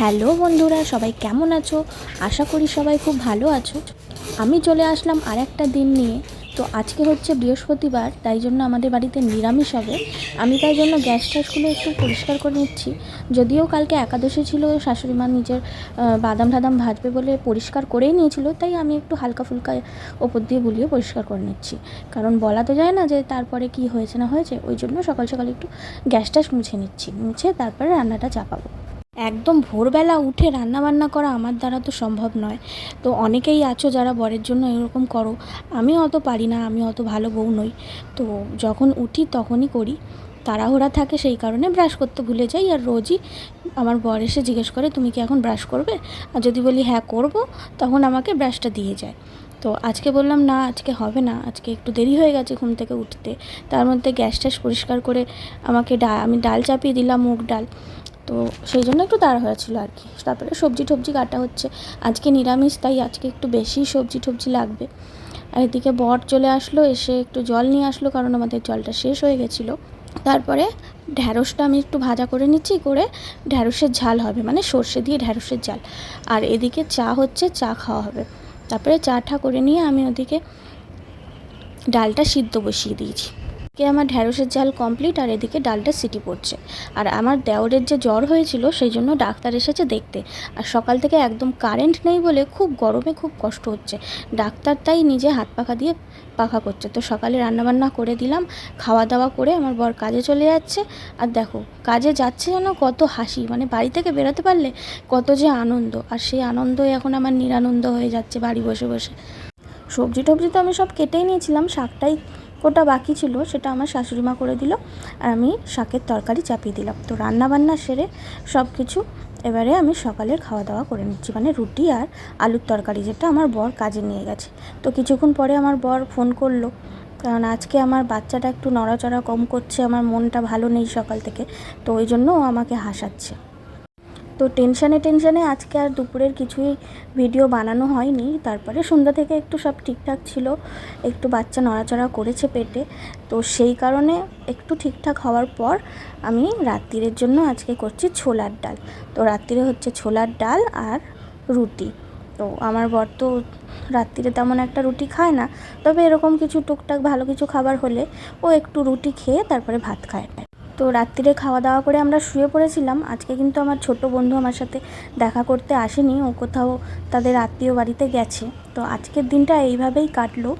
Hello বন্ধুরা, সবাই কেমন আছো? আশা করি সবাই খুব ভালো আছো। আমি চলে আসলাম আর একটা দিন নিয়ে। তো আজকে হচ্ছে বৃহস্পতিবার, তাই জন্য আমাদের বাড়িতে নিরামিষ হবে। আমি তাই জন্য গ্যাস ট্যাসগুলো একটু পরিষ্কার করে নিচ্ছি। যদিও কালকে একাদশী ছিল, শাশুড়ি মা নিজের বাদাম টাদাম ভাজবে বলে পরিষ্কার করেই নিয়েছিল, তাই আমি একটু হালকা ফুলকা ওপর দিয়ে বুলিয়ে পরিষ্কার করে নিচ্ছি। কারণ বলা তো যায় না যে তারপরে কি হয়েছে না হয়েছে, ওই জন্য সকাল সকাল একটু গ্যাস ট্যাস মুছে নিচ্ছি, মুছে তারপরে রান্নাটা চাপাবো। একদম ভোরবেলা উঠে রান্না বান্না করা আমার দ্বারা তো সম্ভব নয়। তো অনেকেই আছো যারা বরের জন্য এরকম করো। আমি অত পারি না, আমি অত ভালো বউ নই। তো যখন উঠি তখনই করি। তাড়াহুড়া থাকে সেই কারণে ব্রাশ করতে ভুলে যাই আর রোজই আমার বর এসে জিজ্ঞেস করে, তুমি কি এখন ব্রাশ করবে? আর যদি বলি হ্যাঁ করব, তখন আমাকে ব্রাশটা দিয়ে যায়। তো আজকে বললাম, না, আজকে হবে না। আজকে একটু দেরি হয়ে গেছে ঘুম থেকে উঠতে। তার মধ্যে গ্যাস ট্যাস পরিষ্কার করে আমাকে ডা, আমি ডাল চাপিয়ে দিলাম, মুগ ডাল। তো সেই জন্য একটু তাড়াহুড়া ছিল আর কি। তারপরে সবজি টবজি কাটা হচ্ছে। আজকে নিরামিষ, তাই আজকে একটু বেশি সবজি টবজি লাগবে। আর এদিকে বর চলে আসলো, এসে একটু জল নিয়ে আসলো, কারণ আমাদের জলটা শেষ হয়ে গেছিল। তারপরে ঢ্যাঁড়সটা আমি একটু ভাজা করে নিচ্ছি, করে ঢ্যাঁড়সের ঝাল হবে মানে সর্ষে দিয়ে ঢ্যাঁড়সের ঝাল। আর এদিকে চা হচ্ছে, চা খাওয়া হবে। তারপরে চা ঠা করে নিয়ে আমি ওদিকে ডালটা সিদ্ধ বসিয়ে দিয়েছি। কে আমার ঢ্যাঁড়সের ঝাল কমপ্লিট আর এদিকে ডালটা সিটি পড়ছে। আর আমার দেওরের যে জ্বর হয়েছিল, সেই জন্য ডাক্তার এসেছে দেখতে। আর সকাল থেকে একদম কারেন্ট নেই বলে খুব গরমে খুব কষ্ট হচ্ছে। ডাক্তার তাই নিজে হাত পাখা দিয়ে পাখা করছে। তো সকালে রান্নাবান্না করে দিলাম খাওয়া দাওয়া করে আমার বর কাজে চলে যাচ্ছে। আর দেখো, কাজে যাচ্ছে যেন কত হাসি মানে বাড়ি থেকে বেরোতে পারলে কত যে আনন্দ। আর সেই আনন্দই এখন আমার নিরানন্দ হয়ে যাচ্ছে বাড়ি বসে বসে। সবজি টবজি তো আমি সব কেটেই নিয়েছিলাম, শাকটাই কোটা বাকি ছিল সেটা আমার শাশুড়ি মা করে দিল আর আমি শাকের তরকারি চাপিয়ে দিলাম। তো রান্না বান্না সেরে সব কিছু এবারে আমি সকালের খাওয়া দাওয়া করে নিচ্ছি। মানে রুটি আর আলুর তরকারি যেটা আমার বর কাজে নিয়ে গেছে। তো কিছুক্ষণ পরে আমার বর ফোন করল, কারণ আজকে আমার বাচ্চাটা একটু নড়াচড়া কম করছে, আমার মনটা ভালো নেই সকাল থেকে, তো ওই জন্য আমাকে হাসাচ্ছে। তো টেনশানে টেনশানে আজকে আর দুপুরের কিছুই ভিডিও বানানো হয়নি। তারপরে সন্ধ্যা থেকে একটু সব ঠিকঠাক ছিল। একটু বাচ্চা নড়াচড়া করেছে পেটে। তো সেই কারণে একটু ঠিকঠাক হওয়ার পর আমি রাত্রিরের জন্য আজকে করছি ছোলার ডাল। তো রাত্রিরে হচ্ছে ছোলার ডাল আর রুটি। তো আমার বর তো রাত্রিরে তেমন একটা রুটি খায় না। তবে এরকম কিছু টুকটাক ভালো কিছু খাবার হলে ও একটু রুটি খেয়ে তারপরে ভাত খায়। তো রাত্রিরে খাওয়া দাওয়া করে আমরা শুয়ে পড়েছিলাম। আজকে কিন্তু আমার ছোট বন্ধু আমার সাথে দেখা করতে আসেনি। ও কোথাও তাদের আত্মীয় বাড়িতে গেছে। তো আজকের দিনটা এইভাবেই কাটলো।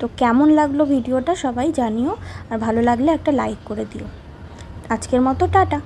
তো কেমন লাগল ভিডিওটা সবাই জানিও। আর ভালো লাগলে একটা লাইক করে দিও। আজকের মতো টাটা।